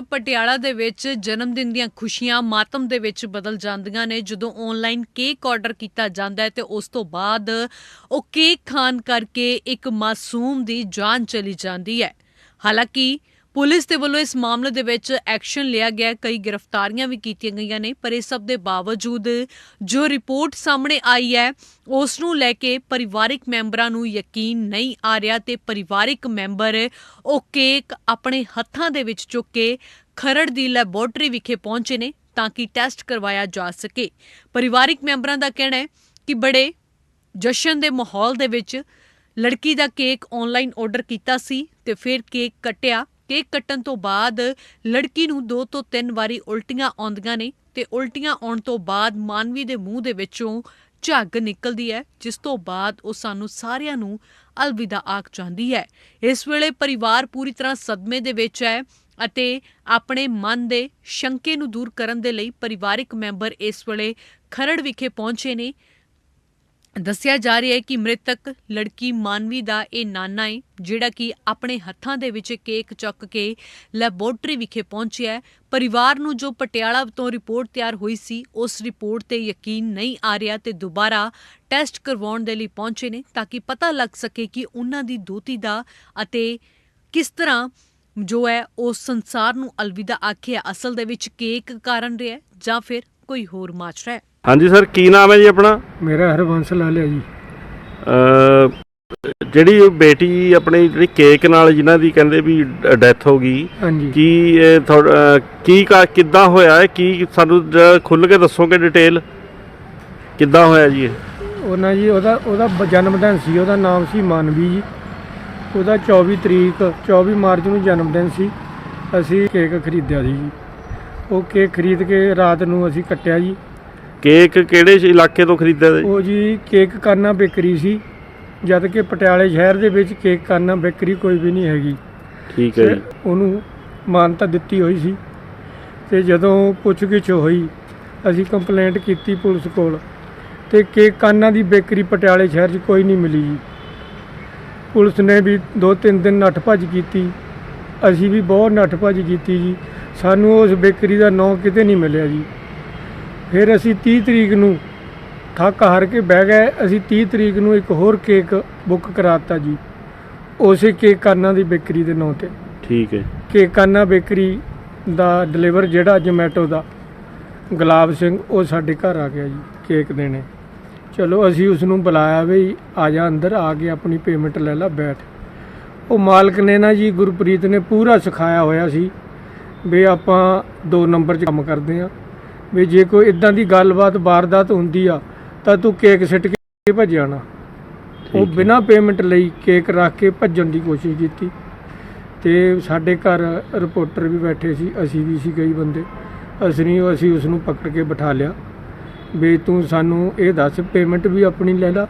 ਪਟਿਆਲਾ ਦੇ ਵਿੱਚ ਜਨਮ ਦਿਨ ਦੀਆਂ ਖੁਸ਼ੀਆਂ ਮਾਤਮ ਦੇ ਵਿੱਚ ਬਦਲ ਜਾਂਦੀਆਂ ਨੇ। ਜਦੋਂ ਆਨਲਾਈਨ ਕੇਕ ਆਰਡਰ ਕੀਤਾ ਜਾਂਦਾ ਹੈ ਤੇ ਉਸ ਤੋਂ ਬਾਅਦ ਉਹ ਕੇਕ ਖਾਣ ਕਰਕੇ ਇੱਕ ਮਾਸੂਮ ਦੀ ਜਾਨ ਚਲੀ ਜਾਂਦੀ ਹੈ। ਹਾਲਾਂਕਿ ਪੁਲਿਸ ਦੇ ਵੱਲੋਂ ਇਸ ਮਾਮਲੇ ਦੇ ਵਿੱਚ ਐਕਸ਼ਨ ਲਿਆ ਗਿਆ ਕਈ ਗ੍ਰਿਫਤਾਰੀਆਂ ਵੀ ਕੀਤੀਆਂ ਗਈਆਂ ਨੇ, ਪਰ ਇਹ ਸਭ ਦੇ ਬਾਵਜੂਦ ਜੋ ਰਿਪੋਰਟ ਸਾਹਮਣੇ ਆਈ ਹੈ, ਉਸ ਨੂੰ ਲੈ ਕੇ ਪਰਿਵਾਰਿਕ ਮੈਂਬਰਾਂ ਨੂੰ ਯਕੀਨ ਨਹੀਂ ਆ ਰਿਹਾ ਤੇ ਪਰਿਵਾਰਿਕ ਮੈਂਬਰ ਉਹ ਕੇਕ ਆਪਣੇ ਹੱਥਾਂ ਦੇ ਵਿੱਚ ਚੁੱਕ ਕੇ ਖਰੜ ਦੀ ਲੈਬੋਰਟਰੀ ਵਿਖੇ ਪਹੁੰਚੇ ਨੇ ਤਾਂ ਕਿ ਟੈਸਟ ਕਰਵਾਇਆ ਜਾ ਸਕੇ। ਪਰਿਵਾਰਿਕ ਮੈਂਬਰਾਂ ਦਾ ਕਹਿਣਾ ਹੈ ਕਿ ਬੜੇ ਜਸ਼ਨ ਦੇ ਮਾਹੌਲ ਦੇ ਵਿੱਚ ਲੜਕੀ ਦਾ ਕੇਕ ਆਨਲਾਈਨ ਆਰਡਰ ਕੀਤਾ ਸੀ ਤੇ ਫਿਰ ਕੇਕ ਕੱਟਿਆ ਕੇਕ ਕੱਟਣ ਤੋਂ ਬਾਅਦ ਲੜਕੀ ਨੂੰ ਦੋ ਤੋਂ ਤਿੰਨ ਵਾਰੀ ਉਲਟੀਆਂ ਆਉਂਦੀਆਂ ਨੇ ਤੇ ਉਲਟੀਆਂ ਆਉਣ ਤੋਂ ਬਾਅਦ ਮਾਨਵੀ ਦੇ ਮੂੰਹ ਦੇ ਵਿੱਚੋਂ ਝੱਗ ਨਿਕਲਦੀ ਹੈ, ਜਿਸ ਤੋਂ ਬਾਅਦ ਉਹ ਸਾਨੂੰ ਸਾਰਿਆਂ ਨੂੰ ਅਲਵਿਦਾ ਆਖ ਜਾਂਦੀ ਹੈ। ਇਸ ਵੇਲੇ ਪਰਿਵਾਰ ਪੂਰੀ ਤਰ੍ਹਾਂ ਸਦਮੇ ਦੇ ਵਿੱਚ ਹੈ ਅਤੇ ਆਪਣੇ ਮਨ ਦੇ ਸ਼ੰਕੇ ਨੂੰ ਦੂਰ ਕਰਨ ਦੇ ਲਈ ਪਰਿਵਾਰਿਕ ਮੈਂਬਰ ਇਸ ਵੇਲੇ ਖਰੜ ਵਿਖੇ ਪਹੁੰਚੇ ਨੇ। ਦੱਸਿਆ ਜਾ ਰਿਹਾ ਹੈ ਕਿ ਮ੍ਰਿਤਕ ਲੜਕੀ ਮਾਨਵੀ ਦਾ ਇਹ ਨਾਨਾ ਹੈ, ਜਿਹੜਾ ਕਿ ਆਪਣੇ ਹੱਥਾਂ ਦੇ ਵਿੱਚ ਕੇਕ ਚੁੱਕ ਕੇ ਲੈਬੋਰਟਰੀ ਵਿਖੇ ਪਹੁੰਚਿਆ ਹੈ। ਪਰਿਵਾਰ ਨੂੰ ਜੋ ਪਟਿਆਲਾ ਤੋਂ ਰਿਪੋਰਟ ਤਿਆਰ ਹੋਈ ਸੀ, ਉਸ ਰਿਪੋਰਟ ਤੇ ਯਕੀਨ ਨਹੀਂ ਆ ਰਿਹਾ ਤੇ ਦੁਬਾਰਾ ਟੈਸਟ ਕਰਵਾਉਣ ਦੇ ਲਈ ਪਹੁੰਚੇ ਨੇ ਤਾਂ ਕਿ ਪਤਾ ਲੱਗ ਸਕੇ ਕਿ ਉਹਨਾਂ ਦੀ ਦੋਤੀ ਦਾ ਅਤੇ ਕਿਸ ਤਰ੍ਹਾਂ ਜੋ ਹੈ, ਉਹ ਸੰਸਾਰ ਨੂੰ ਅਲਵਿਦਾ ਆਖਿਆ ਅਸਲ ਦੇ ਵਿੱਚ ਕੇਕ ਕਾਰਨ ਰਿਹਾ ਜਾਂ ਫਿਰ ਕੋਈ ਹੋਰ ਮਾਜਰਾ ਹੈ। ਹਾਂਜੀ ਸਰ, ਕੀ ਨਾਮ ਹੈ ਜੀ ਆਪਣਾ? ਮੇਰਾ ਹਰਬੰਸ ਲਾਲਿਆ ਜੀ। ਅ ਜਿਹੜੀ ਬੇਟੀ ਆਪਣੀ ਜਿਹੜੀ ਕੇਕ ਨਾਲ ਜਿਨ੍ਹਾਂ ਦੀ ਕਹਿੰਦੇ ਵੀ ਡੈਥ ਹੋ ਗਈ ਹਾਂਜੀ। ਕੀ ਇਹ ਥੋੜ- ਅ, ਕੀ ਕਾ- ਕਿੱਦਾਂ ਹੋਇਆ ਹੈ ਕੀ ਸਾਨੂੰ ਖੁੱਲ ਕੇ ਦੱਸੋਗੇ ਡਿਟੇਲ? ਕਿੱਦਾਂ ਹੋਇਆ ਜੀ ਇਹ? ਉਹਨਾਂ ਜੀ ਉਹਦਾ ਉਹਦਾ ਬ- ਜਨਮ ਦਿਨ ਸੀ ਉਹਦਾ ਨਾਮ ਸੀ ਮਾਨਵੀ ਜੀ। ਉਹਦਾ 24 ਤਰੀਕ 24 ਮਾਰਚ ਨੂੰ ਜਨਮ ਦਿਨ ਸੀ। ਅਸੀਂ ਕੇਕ ਖਰੀਦਿਆ ਸੀ ਜੀ। ਉਹ ਕੇਕ ਖਰੀਦ ਕੇ ਰਾਤ ਨੂੰ ਅਸੀਂ ਕੱਟਿਆ ਜੀ। ਕੇਕ ਕਿਹੜੇ ਸ਼- ਇਲਾਕੇ ਤੋਂ ਖਰੀਦਿਆ ਜੀ? ਉਹ ਜੀ ਕੇਕ ਕਾਨਾ ਬੇਕਰੀ ਸੀ। ਜਦ ਕਿ ਪਟਿਆਲੇ ਸ਼ਹਿਰ ਦੇ ਵਿੱਚ ਕੇਕ ਕਾਨਾ ਬੇਕਰੀ ਕੋਈ ਵੀ ਨਹੀਂ ਹੈਗੀ। ਠੀਕ ਹੈ ਜੀ। ਉਹਨੂੰ ਮਾਨਤਾ ਦਿੱਤੀ ਹੋਈ ਸੀ। ਤੇ ਜਦੋਂ ਪੁੱਛਗਿੱਛ ਹੋਈ ਅਸੀਂ ਕੰਪਲੇਂਟ ਕੀਤੀ ਪੁਲਿਸ ਕੋਲ। ਤੇ ਕੇਕ ਕਾਨਾ ਦੀ ਬੇਕਰੀ ਪਟਿਆਲੇ ਸ਼ਹਿਰ 'ਚ ਕੋਈ ਨਹੀਂ ਮਿਲੀ ਜੀ। ਪੁਲਿਸ ਨੇ ਵੀ ਦੋ ਤਿੰਨ ਦਿਨ ਨੱਠ ਭੱਜ ਕੀਤੀ। ਅਸੀਂ ਵੀ ਬਹੁਤ ਨੱਠ ਭੱਜ ਕੀਤੀ ਜੀ। ਸਾਨੂੰ ਉਸ ਬੇਕਰੀ ਦਾ ਨਾਂ ਕਿਤੇ ਨਹੀਂ ਮਿਲਿਆ ਜੀ। ਫਿਰ ਅਸੀਂ 30 ਤਰੀਕ ਨੂੰ ਥੱਕ ਹਾਰ ਕੇ ਬਹਿ ਗਏ। ਅਸੀਂ 30 ਤਰੀਕ ਨੂੰ ਇੱਕ ਹੋਰ ਕੇਕ ਬੁੱਕ ਕਰਾਤਾ ਜੀ। ਉਸੇ ਕੇਕ ਕਾਨਾ ਦੀ ਬੇਕਰੀ ਦੇ ਨਾਂ ਤੇ। ਠੀਕ ਹੈ। ਕੇਕ ਕਾਨਾ ਬੇਕਰੀ ਦਾ ਡਿਲੀਵਰ ਜਿਹੜਾ ਜੋਮੈਟੋ ਦਾ ਗੁਲਾਬ ਸਿੰਘ ਉਹ ਸਾਡੇ ਘਰ ਆ ਗਿਆ ਜੀ ਕੇਕ ਦੇਣੇ। ਚਲੋ ਅਸੀਂ ਉਸ ਨੂੰ ਬੁਲਾਇਆ ਵੀ ਆ ਜਾ ਅੰਦਰ ਆ ਕੇ ਆਪਣੀ ਪੇਮੈਂਟ ਲੈ ਲੈ ਬੈਠ। ਉਹ ਮਾਲਕ ਨੇ ਨਾ ਜੀ ਗੁਰਪ੍ਰੀਤ ਨੇ ਪੂਰਾ ਸਿਖਾਇਆ ਹੋਇਆ ਸੀ ਵੀ ਆਪਾਂ ਦੋ ਨੰਬਰ 'ਚ ਕੰਮ ਕਰਦੇ ਆ ਵੀ ਜੇ ਕੋਈ ਇਦਾਂ ਦੀ ਗੱਲਬਾਤ ਵਾਰਦਾਤ ਹੁੰਦੀ ਆ ਤਾਂ ਤੂੰ ਕੇਕ ਸਿੱਟ ਕੇ ਭੱਜ ਜਾਣਾ ਉਹ। ਬਿਨਾਂ ਪੇਮੈਂਟ ਲਈ ਕੇਕ ਰੱਖ ਕੇ ਭੱਜਣ ਦੀ ਕੋਸ਼ਿਸ਼ ਕੀਤੀ। ਤੇ ਸਾਡੇ ਘਰ ਰਿਪੋਰਟਰ ਵੀ ਬੈਠੇ ਸੀ ਅਸੀਂ ਵੀ ਸੀ ਕਈ ਬੰਦੇ। ਅਸੀਂ ਅਸੀਂ ਉਸ ਨੂੰ ਪਕੜ ਕੇ ਬਿਠਾ ਲਿਆ। ਵੀ ਤੂੰ ਸਾਨੂੰ ਇਹ ਦੱਸ ਪੇਮੈਂਟ ਵੀ ਆਪਣੀ ਲੈ ਲਾ।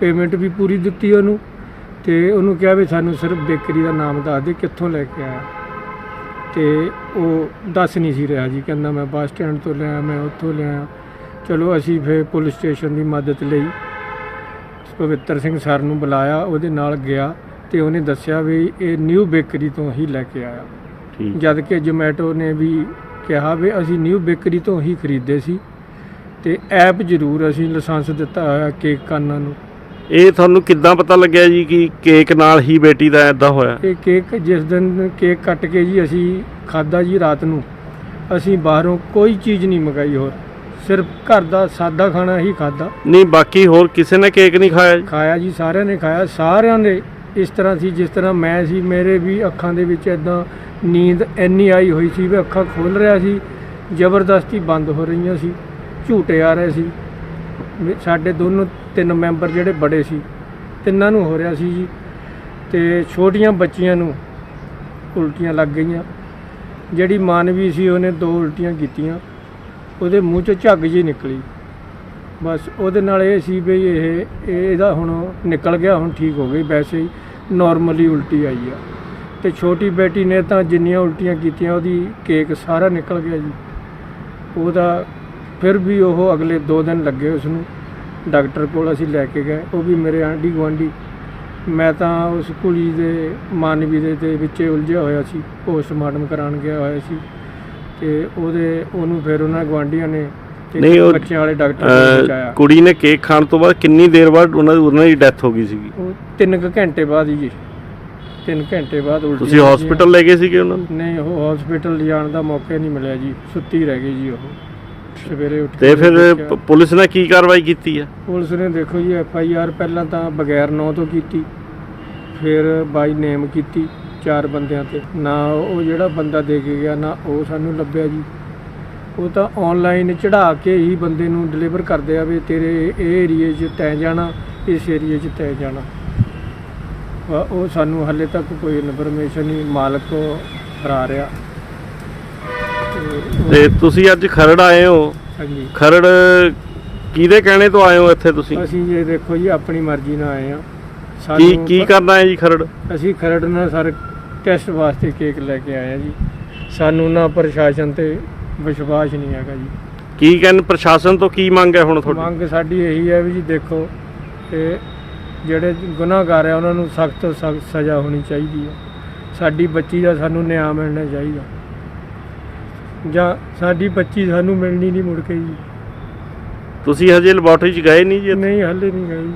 ਪੇਮੈਂਟ ਵੀ ਪੂਰੀ ਦਿੱਤੀ ਉਹਨੂੰ। ਤੇ ਉਹਨੂੰ ਕਿਹਾ ਵੀ ਸਾਨੂੰ ਸਿਰਫ ਬੇਕਰੀ ਦਾ ਨਾਮ ਦੱਸ ਦੇ ਕਿੱਥੋਂ ਲੈ ਕੇ ਆਇਆ। ਤੇ ਉਹ ਦੱਸ ਨਹੀਂ ਸੀ ਰਿਹਾ ਜੀ ਕਹਿੰਦਾ ਮੈਂ ਬੱਸ ਸਟੈਂਡ ਤੋਂ ਲਿਆ ਮੈਂ ਉੱਥੋਂ ਲਿਆ। ਚਲੋ ਅਸੀਂ ਫਿਰ ਪੁਲਿਸ ਸਟੇਸ਼ਨ ਦੀ ਮਦਦ ਲਈ ਪਵਿੱਤਰ ਸਿੰਘ ਸਰ ਨੂੰ ਬੁਲਾਇਆ ਉਹਦੇ ਨਾਲ ਗਿਆ ਤੇ ਉਹਨੇ ਦੱਸਿਆ ਵੀ ਇਹ ਨਿਊ ਬੇਕਰੀ ਤੋਂ ਹੀ ਲੈ ਕੇ ਆਇਆ। ਠੀਕ। ਜਦ ਕਿ ਜੋਮੈਟੋ ਨੇ ਵੀ ਕਿਹਾ ਵੀ ਅਸੀਂ ਨਿਊ ਬੇਕਰੀ ਤੋਂ ਹੀ ਖਰੀਦੇ ਸੀ ਤੇ ਐਪ ਜ਼ਰੂਰ ਅਸੀਂ ਲਾਇਸੈਂਸ ਦਿੱਤਾ ਹੋਇਆ ਕੇਕ ਕਾਨਾਂ ਨੂੰ। ਇਹ ਤੁਹਾਨੂੰ ਕਿੱਦਾਂ ਪਤਾ ਲੱਗਿਆ ਜੀ ਕਿ ਕੇਕ ਨਾਲ ਹੀ ਬੇਟੀ ਦਾ ਐਦਾਂ ਹੋਇਆ? ਇਹ ਕੇਕ ਜਿਸ ਦਿਨ ਕੇਕ ਕੱਟ ਕੇ ਜੀ ਅਸੀਂ ਖਾਦਾ ਜੀ ਰਾਤ ਨੂੰ ਅਸੀਂ ਬਾਹਰੋਂ ਕੋਈ ਚੀਜ਼ ਨਹੀਂ ਮੰਗਾਈ ਹੋਰ ਸਿਰਫ ਘਰ ਦਾ ਸਾਦਾ ਖਾਣਾ ਹੀ ਖਾਦਾ ਨਹੀਂ ਬਾਕੀ ਹੋਰ ਕਿਸੇ ਨੇ ਕੇਕ ਨਹੀਂ ਖਾਇਆ ਜੀ? ਖਾਇਆ ਜੀ ਸਾਰਿਆਂ ਨੇ ਖਾਇਆ ਸਾਰਿਆਂ ਦੇ ਇਸ ਤਰ੍ਹਾਂ ਸੀ ਜਿਸ ਤਰ੍ਹਾਂ ਮੈਂ ਸੀ ਮੇਰੇ ਵੀ ਅੱਖਾਂ ਦੇ ਵਿੱਚ ਇਦਾਂ ਨੀਂਦ ਇੰਨੀ ਆਈ ਹੋਈ ਸੀ ਵੀ ਅੱਖਾਂ ਖੋਲ ਰਿਹਾ ਸੀ ਜ਼ਬਰਦਸਤੀ ਬੰਦ ਹੋ ਰਹੀਆਂ ਸੀ ਝੂਟੇ ਆ ਰਹੇ ਸੀ। ਵੀ ਸਾਡੇ ਦੋਨੋਂ ਤਿੰਨ ਮੈਂਬਰ ਜਿਹੜੇ ਬੜੇ ਸੀ, ਤਿੰਨਾਂ ਨੂੰ ਹੋ ਰਿਹਾ ਸੀ ਜੀ। ਤੇ ਛੋਟੀਆਂ ਬੱਚੀਆਂ ਨੂੰ ਉਲਟੀਆਂ ਲੱਗ ਗਈਆਂ। ਜਿਹੜੀ ਮਾਨਵੀ ਸੀ ਉਹਨੇ ਦੋ ਉਲਟੀਆਂ ਕੀਤੀਆਂ। ਉਹਦੇ ਮੂੰਹ 'ਚੋਂ ਝੱਗ ਜੀ ਨਿਕਲੀ। ਬਸ ਉਹਦੇ ਨਾਲ ਇਹ ਸੀ ਵੀ ਇਹ ਇਹ ਇਹਦਾ ਹੁਣ ਨਿਕਲ ਗਿਆ, ਹੁਣ ਠੀਕ ਹੋ ਗਈ। ਵੈਸੇ ਹੀ ਨਾਰਮਲੀ ਉਲਟੀ ਆਈ ਆ। ਤੇ ਛੋਟੀ ਬੇਟੀ ਨੇ ਤਾਂ ਜਿੰਨੀਆਂ ਉਲਟੀਆਂ ਕੀਤੀਆਂ, ਉਹਦੀ ਕੇਕ ਸਾਰਾ ਨਿਕਲ ਗਿਆ ਜੀ। ਉਹਦਾ ਫਿਰ ਵੀ ਉਹ ਅਗਲੇ 2 ਦਿਨ ਲੱਗੇ ਉਸ ਨੂੰ। ਡਾਕਟਰ ਕੋਲ ਅਸੀਂ ਲੈ ਕੇ ਗਏ। ਉਹ ਵੀ ਮੇਰੇ ਆਂਢੀ ਗੁਆਂਢੀ। ਮੈਂ ਤਾਂ ਉਸ ਕੁੜੀ ਦੇ ਮਾਨਵੀ ਦੇ ਦੇ ਵਿੱਚ ਉਲਝਿਆ ਹੋਇਆ ਸੀ। ਪੋਸਟਮਾਰਟਮ ਕਰਾਉਣ ਗਿਆ ਹੋਇਆ ਸੀ ਤੇ ਉਹਦੇ ਉਹਨੂੰ ਫਿਰ ਉਹਨਾਂ ਗਵਾਂਢੀਆਂ ਨੇ ਤੇ ਨਹੀਂ, ਉਹ, ਬੱਚਿਆਂ ਵਾਲੇ ਡਾਕਟਰ ਨੇ ਬਚਾਇਆ ਕੁੜੀ ਨੇ ਕੇਕ ਖਾਣ ਤੋਂ ਬਾਅਦ ਕਿੰਨੀ ਦੇਰ ਬਾਅਦ ਉਹਨਾਂ ਦੀ ਉਹਨਾਂ ਦੀ ਡੈਥ ਹੋ ਗਈ ਸੀਗੀ? ਉਹ ਤਿੰਨ ਕੁ ਘੰਟੇ ਬਾਅਦ ਹੀ ਜੀ। ਤਿੰਨ ਘੰਟੇ ਬਾਅਦ ਉਲਟੀ ਤੁਸੀਂ ਹਸਪੀਟਲ ਲੈ ਗਏ ਸੀਗੇ ਉਹਨਾਂ ਨੂੰ? ਨਹੀਂ ਉਹ ਹਸਪੀਟਲ ਜਾਣ ਦਾ ਮੌਕਾ ਨਹੀਂ ਮਿਲਿਆ ਜੀ। ਸੁੱਤੀ ਰਹਿ ਗਈ ਜੀ ਉਹ। ਸਵੇਰੇ ਉੱਠ ਤੇ ਕੇ ਫਿਰ ਦੇਖਿਆ। ਪ- ਪੁਲਿਸ ਨੇ ਕੀ ਕਾਰਵਾਈ ਕੀਤੀ ਹੈ? ਪੁਲਿਸ ਨੇ ਦੇਖੋ ਜੀ ਐਫ ਆਈ ਆਰ ਪਹਿਲਾਂ ਤਾਂ ਬਗੈਰ ਨਾਂ ਤੋਂ ਕੀਤੀ ਫਿਰ ਬਾਈ ਨੇਮ ਕੀਤੀ ਚਾਰ ਬੰਦਿਆਂ ਤੇ। ਨਾ ਉਹ ਜਿਹੜਾ ਬੰਦਾ ਦੇ ਕੇ ਗਿਆ ਨਾ ਉਹ ਸਾਨੂੰ ਲੱਭਿਆ ਜੀ। ਉਹ ਤਾਂ ਆਨਲਾਈਨ ਚੜਾ ਕੇ ਹੀ ਬੰਦੇ ਨੂੰ ਡਿਲੀਵਰ ਕਰਦੇ ਆ ਵੀ ਤੇਰੇ ਇਹ ਏਰੀਏ 'ਚ ਤੈਂ ਜਾਣਾ ਇਸ ਏਰੀਏ 'ਚ ਤੈਂ ਜਾਣਾ। ਵਾ- ਉਹ ਸਾਨੂੰ ਹਾਲੇ ਤੱਕ ਕੋਈ ਇਨਫੋਰਮੇਸ਼ਨ ਨਹੀਂ ਮਾਲਕ ਫਰਾ ਰਿਹਾ। ਤੇ ਤੁਸੀਂ ਅੱਜ ਖਰੜ ਆਏ ਹੋ। ਹਾਂਜੀ। ਖਰੜ ਕਿਹਦੇ ਕਹਿਣੇ ਤੋਂ ਆਏ ਹੋ ਇੱਥੇ ਤੁਸੀਂ? ਅਸੀਂ ਇਹ ਦੇਖੋ ਜੀ ਆਪਣੀ ਮਰਜ਼ੀ ਨਾਲ ਆਏ ਆ ਕੀ ਕੀ ਕਰਨਾ ਹੈ ਜੀ ਖਰੜ? ਅਸੀਂ ਖਰੜ ਨਾਲ ਸਰ ਟੈਸਟ ਵਾਸਤੇ ਕੇਕ ਲੈ ਕੇ ਆਏ ਆ ਜੀ। ਸਾਨੂੰ ਨਾ ਪ੍ਰਸ਼ਾਸਨ ਤੇ ਵਿਸ਼ਵਾਸ ਨਹੀਂ ਹੈਗਾ ਜੀ। ਕੀ ਕਹਿਣ ਪ੍ਰਸ਼ਾਸਨ ਤੋਂ ਕੀ ਮੰਗ ਹੈ ਹੁਣ ਤੁਹਾਡੀ? ਮੰਗ ਸਾਡੀ ਇਹੀ ਹੈ ਵੀ ਜੀ ਦੇਖੋ ਕਿ ਜਿਹੜੇ ਗੁਨਾਹਗਾਰ ਆ ਉਹਨਾਂ ਨੂੰ ਸਖਤ ਤੋਂ ਸਖਤ ਸਜ਼ਾ ਹੋਣੀ ਚਾਹੀਦੀ ਹੈ। ਸਾਡੀ ਬੱਚੀ ਦਾ ਸਾਨੂੰ ਨਿਆਂ ਮਿਲਣਾ ਚਾਹੀਦਾ। ਜਾਂ ਸਾਡੀ ਬੱਚੀ ਸਾਨੂੰ ਮਿਲਣੀ ਨਹੀਂ ਮੁੜ ਕੇ ਜੀ ਤੁਸੀਂ ਹਜੇ ਲੈਬੋਰਟਰੀ 'ਚ ਗਏ ਨਹੀਂ ਜੀ? ਨਹੀਂ ਹੱਲੇ ਨਹੀਂ ਗਈ